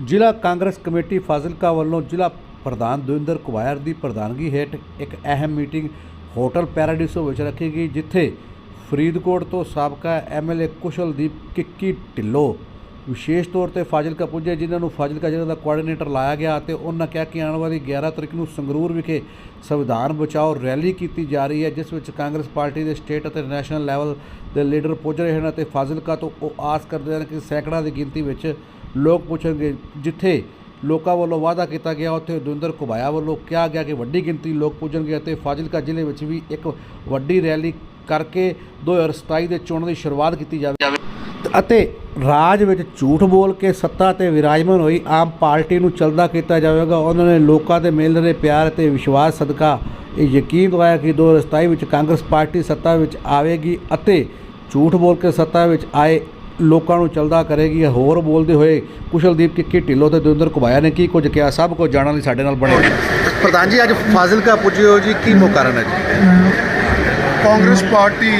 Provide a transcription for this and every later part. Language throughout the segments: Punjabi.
ਜ਼ਿਲ੍ਹਾ ਕਾਂਗਰਸ ਕਮੇਟੀ ਫਾਜ਼ਿਲਕਾ ਵੱਲੋਂ ਜ਼ਿਲ੍ਹਾ ਪ੍ਰਧਾਨ ਦਵਿੰਦਰ ਕੁਮਾਰ ਦੀ ਪ੍ਰਧਾਨਗੀ ਹੇਠ ਇੱਕ ਅਹਿਮ ਮੀਟਿੰਗ ਹੋਟਲ ਪੈਰਾਡੀਸੋ ਵਿੱਚ ਰੱਖੀ ਗਈ, ਜਿੱਥੇ ਫਰੀਦਕੋਟ ਤੋਂ ਸਾਬਕਾ ਐਮਐਲਏ ਕੁਸ਼ਲਦੀਪ ਕਿੱਕੀ ਢਿੱਲੋਂ ਵਿਸ਼ੇਸ਼ ਤੌਰ ਤੇ ਫਾਜ਼ਿਲਕਾ ਪੁੱਜੇ, ਜਿਨ੍ਹਾਂ ਨੂੰ ਫਾਜ਼ਿਲਕਾ ਜ਼ਿਲ੍ਹਾ ਦਾ ਕੋਆਰਡੀਨੇਟਰ ਲਾਇਆ ਗਿਆ ਅਤੇ ਉਹਨਾਂ ਕਿਹਾ ਕਿ ਆਉਣ ਵਾਲੀ 11 ਤਰੀਕ ਨੂੰ ਸੰਗਰੂਰ ਵਿਖੇ ਸੰਵਿਧਾਨ ਬਚਾਓ ਰੈਲੀ ਕੀਤੀ ਜਾ ਰਹੀ ਹੈ, ਜਿਸ ਵਿੱਚ ਕਾਂਗਰਸ ਪਾਰਟੀ ਦੇ ਸਟੇਟ ਅਤੇ ਨੈਸ਼ਨਲ ਲੈਵਲ ਦੇ ਲੀਡਰ ਪੁੱਜ ਰਹੇ ਹਨ ਅਤੇ ਫਾਜ਼ਿਲਕਾ ਤੋਂ ਉਹ ਆਸ ਕਰਦੇ ਹਨ ਕਿ ਸੈਂਕੜਾਂ ਦੀ ਗਿਣਤੀ ਵਿੱਚ ਲੋਕ ਪੁੱਛਣਗੇ, ਜਿੱਥੇ ਲੋਕਾਂ ਵੱਲੋਂ ਵਾਅਦਾ ਕੀਤਾ ਗਿਆ, ਉੱਥੇ ਦਵਿੰਦਰ ਕੁਬਾਇਆ ਵੱਲੋਂ ਕਿਹਾ ਗਿਆ ਕਿ ਵੱਡੀ ਗਿਣਤੀ ਲੋਕ ਪੁੱਜਣਗੇ ਅਤੇ ਫਾਜ਼ਿਲਕਾ ਜ਼ਿਲ੍ਹੇ ਵਿੱਚ ਵੀ ਇੱਕ ਵੱਡੀ ਰੈਲੀ ਕਰਕੇ 2027 ਦੇ ਚੋਣਾਂ ਦੀ ਸ਼ੁਰੂਆਤ ਕੀਤੀ ਜਾਵੇ। ਅਤੇ ਰਾਜ ਵਿੱਚ ਝੂਠ ਬੋਲ ਕੇ ਸੱਤਾ ਤੇ ਵਿਰਾਜਮਾਨ ਹੋਈ ਆਮ ਪਾਰਟੀ ਨੂੰ ਚਲਦਾ ਕੀਤਾ ਜਾਵੇਗਾ। ਉਹਨਾਂ ਨੇ ਲੋਕਾਂ ਦੇ ਮਿਲ ਰਹੇ ਪਿਆਰ ਤੇ ਵਿਸ਼ਵਾਸ ਸਦਕਾ ਇਹ ਯਕੀਨ ਦਵਾਇਆ ਕਿ 2027 ਵਿੱਚ ਕਾਂਗਰਸ ਪਾਰਟੀ ਸੱਤਾ ਵਿੱਚ ਆਵੇਗੀ ਅਤੇ ਝੂਠ ਬੋਲ ਕੇ ਸੱਤਾ ਵਿੱਚ ਆਏ ਲੋਕਾਂ ਨੂੰ ਚਲਦਾ ਕਰੇਗੀ ਹੋਰ ਬੋਲਦੇ ਹੋਏ ਕੁਸ਼ਲਦੀਪ ਕਿੱਕੀ ਢਿੱਲੋਂ ਤੇ ਦਵਿੰਦਰ ਕੁਬਾਇਆ ਨੇ ਕੀ ਕੁਝ ਕਿਹਾ ਸਭ ਕੁਝ ਜਾਣਨ ਲਈ ਸਾਡੇ ਨਾਲ ਬਣੇ। ਪ੍ਰਧਾਨ ਜੀ ਅੱਜ ਫਾਜ਼ਿਲਕਾ ਪੁੱਜੇ ਹੋ ਜੀ ਕੀ ਮੁੱਖ ਕਾਰਨ ਹੈ ਜੀ? ਕਾਂਗਰਸ ਪਾਰਟੀ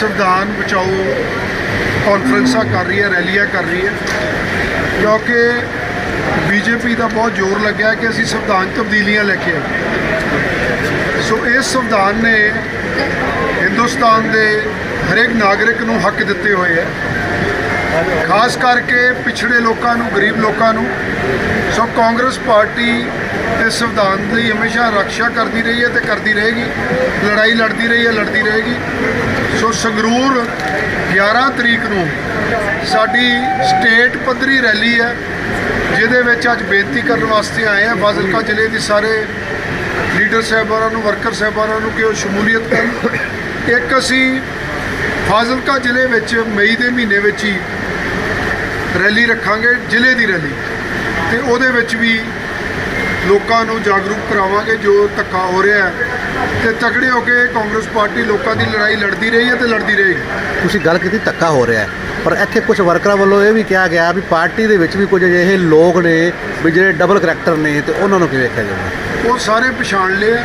ਸੰਵਿਧਾਨ ਬਚਾਓ ਕਾਨਫਰੰਸਾਂ ਕਰ ਰਹੀ ਹੈ ਰੈਲੀਆਂ ਕਰ ਰਹੀ ਹੈ। ਕਿਉਂਕਿ ਬੀਜੇਪੀ ਦਾ ਬਹੁਤ ਜ਼ੋਰ ਲੱਗਿਆ ਕਿ ਅਸੀਂ ਸੰਵਿਧਾਨ ਤਬਦੀਲੀਆਂ ਲੈ ਕੇ ਆਈਏ ਸੋ ਇਸ ਸੰਵਿਧਾਨ ਨੇ ਹਿੰਦੁਸਤਾਨ ਦੇ ਹਰੇਕ ਨਾਗਰਿਕ ਨੂੰ ਹੱਕ ਦਿੱਤੇ ਹੋਏ ਹੈ। ਖਾਸ ਕਰਕੇ ਪਿਛੜੇ ਲੋਕਾਂ ਨੂੰ, ਗਰੀਬ ਲੋਕਾਂ ਨੂੰ। ਸੋ ਕਾਂਗਰਸ ਪਾਰਟੀ ਇਸ ਸੰਵਿਧਾਨ ਦੀ ਹਮੇਸ਼ਾ ਰੱਖਿਆ ਕਰਦੀ ਰਹੀ ਹੈ ਤੇ ਕਰਦੀ ਰਹੇਗੀ। ਲੜਾਈ ਲੜਦੀ ਰਹੀ ਹੈ, ਲੜਦੀ ਰਹੇਗੀ। ਸੋ ਸੰਗਰੂਰ 11 ਤਰੀਕ ਨੂੰ ਸਾਡੀ ਸਟੇਟ ਪੱਧਰੀ ਰੈਲੀ ਹੈ, ਜਿਹਦੇ ਵਿੱਚ ਅੱਜ ਬੇਨਤੀ ਕਰਨ ਵਾਸਤੇ ਆਏ ਆ ਫਾਜ਼ਿਲਕਾ ਜ਼ਿਲ੍ਹੇ ਦੇ ਸਾਰੇ ਲੀਡਰ ਸਾਹਿਬਾਨਾਂ ਨੂੰ, ਵਰਕਰ ਸਾਹਿਬਾਨਾਂ ਨੂੰ ਕਿ ਉਹ ਸ਼ਮੂਲੀਅਤ ਕਰਨ। ਇੱਕ ਅਸੀਂ ਫਾਜ਼ਿਲਕਾ ਜ਼ਿਲ੍ਹੇ ਵਿੱਚ ਮਈ ਦੇ ਮਹੀਨੇ ਵਿੱਚ ਹੀ ਰੈਲੀ ਰੱਖਾਂਗੇ ਜ਼ਿਲ੍ਹੇ ਦੀ ਰੈਲੀ। ਤੇ ਉਹਦੇ ਵਿੱਚ ਵੀ ਲੋਕਾਂ ਨੂੰ ਜਾਗਰੂਕ ਕਰਾਵਾਂਗੇ ਜੋ ਧੱਕਾ ਹੋ ਰਿਹਾ ਹੈ। ਤੇ ਤਕੜੇ ਹੋ ਕੇ ਕਾਂਗਰਸ ਪਾਰਟੀ ਲੋਕਾਂ ਦੀ ਲੜਾਈ ਲੜਦੀ ਰਹੀ ਹੈ ਤੇ ਲੜਦੀ ਰਹੇਗੀ। ਤੁਸੀਂ ਗੱਲ ਕੀਤੀ ਧੱਕਾ ਹੋ ਰਿਹਾ ਹੈ। ਪਰ ਇੱਥੇ ਕੁਝ ਵਰਕਰਾਂ ਵੱਲੋਂ ਇਹ ਵੀ ਕਿਹਾ ਗਿਆ ਵੀ ਪਾਰਟੀ ਦੇ ਵਿੱਚ ਵੀ ਕੁਝ ਅਜਿਹੇ ਲੋਕ ਨੇ ਵੀ ਜਿਹੜੇ ਡਬਲ ਕਰੈਕਟਰ ਨੇ ਤੇ ਉਹਨਾਂ ਨੂੰ ਕਿਵੇਂ ਵੇਖਿਆ ਜਾਵੇ? ਉਹ ਸਾਰੇ ਪਛਾਣ ਲਏ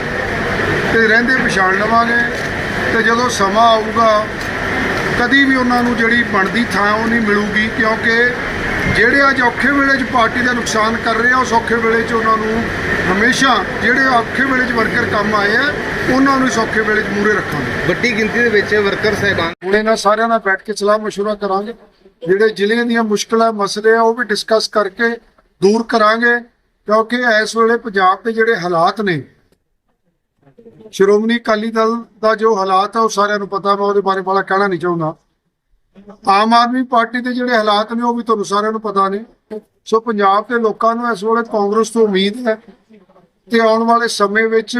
ਤੇ ਰਹਿੰਦੇ ਪਛਾਣ ਲਵਾਂਗੇ। ਤੇ ਜਦੋਂ ਸਮਾਂ ਆਊਗਾ ਕਦੀ ਵੀ ਉਹਨਾਂ ਨੂੰ ਜਿਹੜੀ ਬਣਦੀ ਥਾਂ ਉਹ ਨਹੀਂ ਮਿਲੂਗੀ ਕਿਉਂਕਿ ਜਿਹੜੇ ਅੱਜ ਔਖੇ ਵੇਲੇ 'ਚ ਪਾਰਟੀ ਦਾ ਨੁਕਸਾਨ ਕਰ ਰਹੇ ਆ ਉਸ ਔਖੇ ਵੇਲੇ 'ਚ ਉਹਨਾਂ ਨੂੰ ਹਮੇਸ਼ਾ ਜਿਹੜੇ ਔਖੇ ਵੇਲੇ 'ਚ ਵਰਕਰ ਕੰਮ ਆਏ ਆ ਉਹਨਾਂ ਨੂੰ ਸੌਖੇ ਵੇਲੇ 'ਚ ਮੂਰੇ ਰੱਖਾਂਗੇ। ਵੱਡੀ ਗਿਣਤੀ ਦੇ ਵਿੱਚ ਵਰਕਰ ਸਾਹਿਬਾਨ ਹੁਣ ਇਹਨਾਂ ਸਾਰਿਆਂ ਨਾਲ ਬੈਠ ਕੇ ਸਲਾਹ ਮਸ਼ਵਰਾ ਕਰਾਂਗੇ। ਜਿਹੜੇ ਜ਼ਿਲ੍ਹੇ ਦੀਆਂ ਮੁਸ਼ਕਲਾਂ ਮਸਲੇ ਆ ਉਹ ਵੀ ਡਿਸਕਸ ਕਰਕੇ ਦੂਰ ਕਰਾਂਗੇ ਕਿਉਂਕਿ ਇਸ ਵੇਲੇ ਪੰਜਾਬ ਦੇ ਜਿਹੜੇ ਹਾਲਾਤ ਨੇ ਸ਼੍ਰੋਮਣੀ ਅਕਾਲੀ ਦਲ ਦਾ ਜੋ ਹਾਲਾਤ ਆ ਉਹ ਸਾਰਿਆਂ ਨੂੰ ਪਤਾ ਮੈਂ ਉਹਦੇ ਬਾਰੇ ਬੜਾ ਕਹਿਣਾ ਨਹੀਂ ਚਾਹੁੰਦਾ। ਆਮ ਆਦਮੀ ਪਾਰਟੀ ਦੇ ਜਿਹੜੇ ਹਾਲਾਤ ਨੇ ਉਹ ਵੀ ਤੁਹਾਨੂੰ ਸਾਰਿਆਂ ਨੂੰ ਪਤਾ ਨੇ। ਸੋ ਪੰਜਾਬ ਦੇ ਲੋਕਾਂ ਨੂੰ ਇਸ ਵੇਲੇ ਕਾਂਗਰਸ ਤੋਂ ਉਮੀਦ ਹੈ ਤੇ ਆਉਣ ਵਾਲੇ ਸਮੇਂ ਵਿੱਚ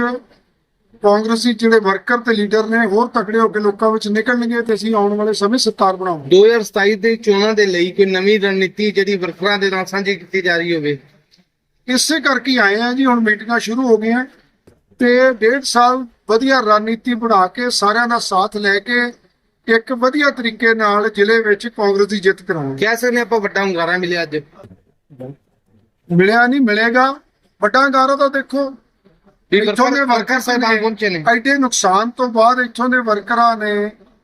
ਕਾਂਗਰਸੀ ਜਿਹੜੇ ਵਰਕਰ ਤੇ ਲੀਡਰ ਨੇ ਹੋਰ ਤਕੜੇ ਹੋ ਕੇ ਲੋਕਾਂ ਵਿੱਚ ਨਿਕਲਣਗੇ ਤੇ ਅਸੀਂ ਆਉਣ ਵਾਲੇ ਸਮੇਂ ਸਰਕਾਰ ਬਣਾਵਾਂਗੇ। 2027 ਦੇ ਚੋਣਾਂ ਦੇ ਲਈ ਕੋਈ ਨਵੀਂ ਰਣਨੀਤੀ ਜਿਹੜੀ ਵਰਕਰਾਂ ਦੇ ਨਾਲ ਸਾਂਝੀ ਕੀਤੀ ਜਾ ਰਹੀ ਹੋਵੇ? ਇਸੇ ਕਰਕੇ ਆਏ ਆ ਜੀ ਹੁਣ ਮੀਟਿੰਗਾਂ ਸ਼ੁਰੂ ਹੋ ਗਈਆਂ। ਤੇ ਡੇਢ ਸਾਲ ਵਧੀਆ ਰਣਨੀਤੀ ਬਣਾ ਕੇ ਸਾਰਿਆਂ ਦਾ ਸਾਥ ਲੈ ਕੇ ਇੱਕ ਵਧੀਆ ਤਰੀਕੇ ਨਾਲ ਜ਼ਿਲ੍ਹੇ ਵਿੱਚ ਕਾਂਗਰਸ ਦੀ ਜਿੱਤ ਕਰਾਵਾਂਗੇ ਕਹਿ ਸਕਦੇ ਆਪਾਂ ਵੱਡਾ ਹੁੰਗਾਰਾ ਮਿਲਿਆ ਅੱਜ? ਮਿਲਿਆ ਨਹੀਂ ਮਿਲੇਗਾ। ਵੱਡਾ ਗਾਰਾ ਤਾਂ ਦੇਖੋ ਇੱਥੋਂ ਦੇ ਵਰਕਰ ਸਾਹਿਬਾਨ ਪਹੁੰਚੇ ਨੇ। ਐਡੇ ਨੁਕਸਾਨ ਤੋਂ ਬਾਅਦ ਇੱਥੋਂ ਦੇ ਵਰਕਰਾਂ ਨੇ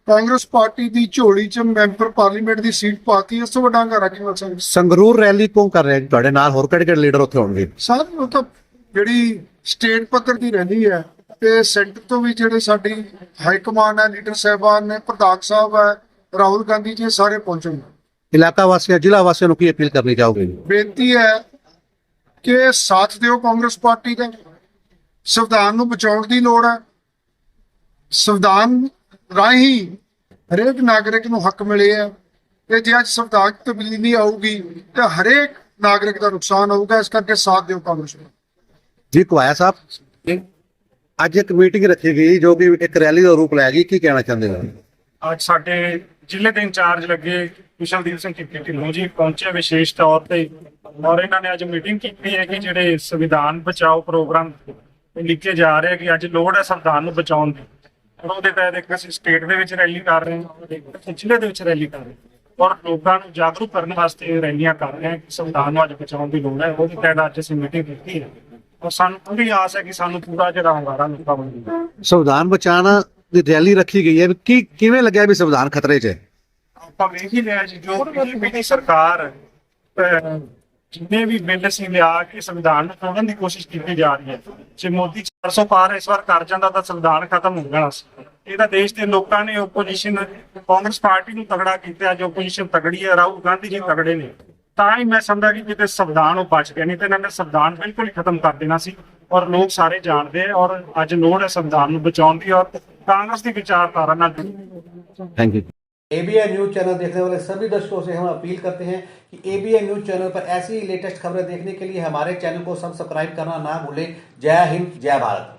ਕਾਂਗਰਸ ਪਾਰਟੀ ਦੀ ਝੋਲੀ 'ਚ ਮੈਂਬਰ ਪਾਰਲੀਮੈਂਟ ਦੀ ਸੀਟ ਪਾਤੀ। ਇਸ ਤੋਂ ਵੱਡਾ ਗਾਰਾ ਕੀ ਹੋ ਸਕਦਾ? ਸੰਗਰੂਰ ਰੈਲੀ ਕਿਉਂ ਕਰ ਰਿਹਾ ਤੁਹਾਡੇ ਨਾਲ ਹੋਰ ਕਿਹੜੇ ਕਿਹੜੇ ਲੀਡਰ ਉੱਥੇ ਹੋਣਗੇ? ਸਾਰੇ ਉਹ ਤਾਂ ਜਿਹੜੀ ਸਟੇਟ ਪੱਧਰ ਦੀ ਰਹਿੰਦੀ ਹੈ ਤੇ ਸੈਂਟਰ ਤੋਂ ਵੀ ਜਿਹੜੇ ਸਾਡੀ ਹਾਈ ਕਮਾਂਡ ਹੈ ਲੀਡਰ ਸਾਹਿਬਾਨ ਨੇ ਪ੍ਰਧਾਨ ਸਾਹਿਬ ਹੈ ਰਾਹੁਲ ਗਾਂਧੀ ਜੀ ਸਾਰੇ ਪਹੁੰਚਣਗੇ ਇਲਾਕਾ ਵਾਸੀਆਂ ਜ਼ਿਲ੍ਹਾ ਵਾਸੀਆਂ ਨੂੰ ਕੀ ਅਪੀਲ ਕਰਨੀ ਚਾਹੋਗੇ? ਬੇਨਤੀ ਹੈ ਕਿ ਸਾਥ ਦਿਓ ਕਾਂਗਰਸ ਪਾਰਟੀ ਦਾ। ਸੰਵਿਧਾਨ ਨੂੰ ਬਚਾਉਣ ਦੀ ਲੋੜ ਹੈ। ਸੰਵਿਧਾਨ ਰਾਹੀਂ ਹਰੇਕ ਨਾਗਰਿਕ ਨੂੰ ਹੱਕ ਮਿਲੇ ਹੈ। ਤੇ ਜੇ ਅੱਜ ਸੰਵਿਧਾਨ ਤਬਦੀਲੀ ਆਊਗੀ ਤਾਂ ਹਰੇਕ ਨਾਗਰਿਕ ਦਾ ਨੁਕਸਾਨ ਹੋਊਗਾ। ਇਸ ਕਰਕੇ ਸਾਥ ਦਿਓ ਕਾਂਗਰਸ ਨੂੰ। ਜੀ ਕੁਆਇਆ ਸਾਹਿਬ। ਅੱਜ ਇੱਕ ਮੀਟਿੰਗ ਰੱਖੀ ਗਈ ਜੋ ਕਿ ਇੱਕ ਰੈਲੀ ਦਾ ਰੂਪ ਲੈ ਗਈ। ਕੀ ਕਹਿਣਾ ਚਾਹੁੰਦੇ ਹੋ? ਅੱਜ ਸਾਡੇ ਜ਼ਿਲ੍ਹੇ ਦੇ ਇੰਚਾਰਜ ਲੱਗੇ ਕੁਸ਼ਲਦੀਪ ਸਿੰਘ ਢਿੱਲੋਂ ਜੀ ਪਹੁੰਚੇ ਵਿਸ਼ੇਸ਼ ਤੌਰ ਤੇ। ਔਰ ਇਹਨਾਂ ਨੇ ਅੱਜ ਮੀਟਿੰਗ ਕੀਤੀ ਹੈ ਕਿ ਜਿਹੜੇ ਸੰਵਿਧਾਨ ਬਚਾਓ ਪ੍ਰੋਗਰਾਮ ਲਿਖੇ ਜਾ ਰਹੇ ਕਿ ਅੱਜ ਲੋੜ ਹੈ ਸੰਵਿਧਾਨ ਨੂੰ ਬਚਾਉਣ ਦੀ। ਉਹਦੇ ਤਹਿਤ ਇੱਕ ਅਸੀਂ ਸਟੇਟ ਦੇ ਵਿੱਚ ਰੈਲੀ ਕਰ ਰਹੇ ਹਾਂ ਜ਼ਿਲ੍ਹੇ ਦੇ ਵਿੱਚ ਰੈਲੀ ਕਰ ਰਹੇ ਔਰ ਲੋਕਾਂ ਨੂੰ ਜਾਗਰੂਕ ਕਰਨ ਵਾਸਤੇ ਰੈਲੀਆਂ ਕਰ ਰਹੇ ਹਾਂ ਕਿ ਸੰਵਿਧਾਨ ਨੂੰ ਅੱਜ ਬਚਾਉਣ ਦੀ ਲੋੜ ਹੈ। ਉਹਦੇ ਤਹਿਤ ਅੱਜ ਅਸੀਂ ਮੀਟਿੰਗ ਕੀਤੀ ਹੈ। ਔਰ ਸਾਨੂੰ ਪੂਰੀ ਆਸ ਹੈ ਕਿ ਸਾਨੂੰ ਪੂਰਾ ਜਿਹੜਾ ਹੁੰਗਾਰਾ ਮਿਲਦਾ ਬਣੇਗਾ ਸੰਵਿਧਾਨ ਬਚਾਉਣ ਦੀ ਰੈਲੀ ਰੱਖੀ ਗਈ ਹੈ। ਕੀ ਕਿਵੇਂ ਲੱਗਿਆ ਵੀ ਸੰਵਿਧਾਨ ਖਤਰੇ 'ਚ ਹੈ? ਆਪਾਂ ਵੇਖ ਹੀ ਲਿਆ ਜੀ ਜੋ ਬੀਜੇਪੀ ਦੀ ਸਰਕਾਰ ਜਿੰਨੇ ਵੀ ਬਿੱਲ ਸੀ ਲਿਆ ਕੇ ਸੰਵਿਧਾਨ ਨੂੰ ਤੋੜਨ ਦੀ ਕੋਸ਼ਿਸ਼ ਕੀਤੀ ਜਾ ਰਹੀ ਹੈ ਜੇ ਮੋਦੀ 400 ਪਾਰ ਇਸ ਵਾਰ ਕਰ ਜਾਂਦਾ ਤਾਂ ਸੰਵਿਧਾਨ ਖਤਮ ਹੋ ਜਾਣਾ ਸੀ। ਇਹਦਾ ਦੇਸ਼ ਦੇ ਲੋਕਾਂ ਨੇ ਆਪੋਜੀਸ਼ਨ ਕਾਂਗਰਸ ਪਾਰਟੀ ਨੂੰ ਤਗੜਾ ਕੀਤਾ ਜੋ ਆਪੋਜੀਸ਼ਨ ਤਗੜੀ ਹੈ ਰਾਹੁਲ ਗਾਂਧੀ ਜੀ ਤਗੜੇ ਨੇ। ਤਾਂ ਹੀ ਮੈਂ ਸਮਝਦਾ ਕਿ ਕਿਤੇ ਸੰਵਿਧਾਨ ਉਹ ਬਚ ਗਿਆ ਨਹੀਂ ਤੇ ਇਹਨਾਂ ਨੇ ਸੰਵਿਧਾਨ ਬਿਲਕੁਲ ਹੀ ਖਤਮ ਕਰ ਦੇਣਾ ਸੀ ਔਰ ਲੋਕ ਸਾਰੇ ਜਾਣਦੇ ਆ ਔਰ ਅੱਜ ਲੋੜ ਹੈ ਸੰਵਿਧਾਨ ਨੂੰ ਬਚਾਉਣ ਦੀ ਔਰ ਕਾਂਗਰਸ ਦੀ ਵਿਚਾਰਧਾਰਾ ਨਾਲ ਜੁੜੀ thank you ABN news channel देखने वाले सभी दर्शकों से हम अपील करते हैं कि एबीएन न्यूज चैनल पर ऐसी ही लेटेस्ट खबरें देखने के लिए हमारे चैनल को सब्सक्राइब करना ना भूलें जय हिंद जय भारत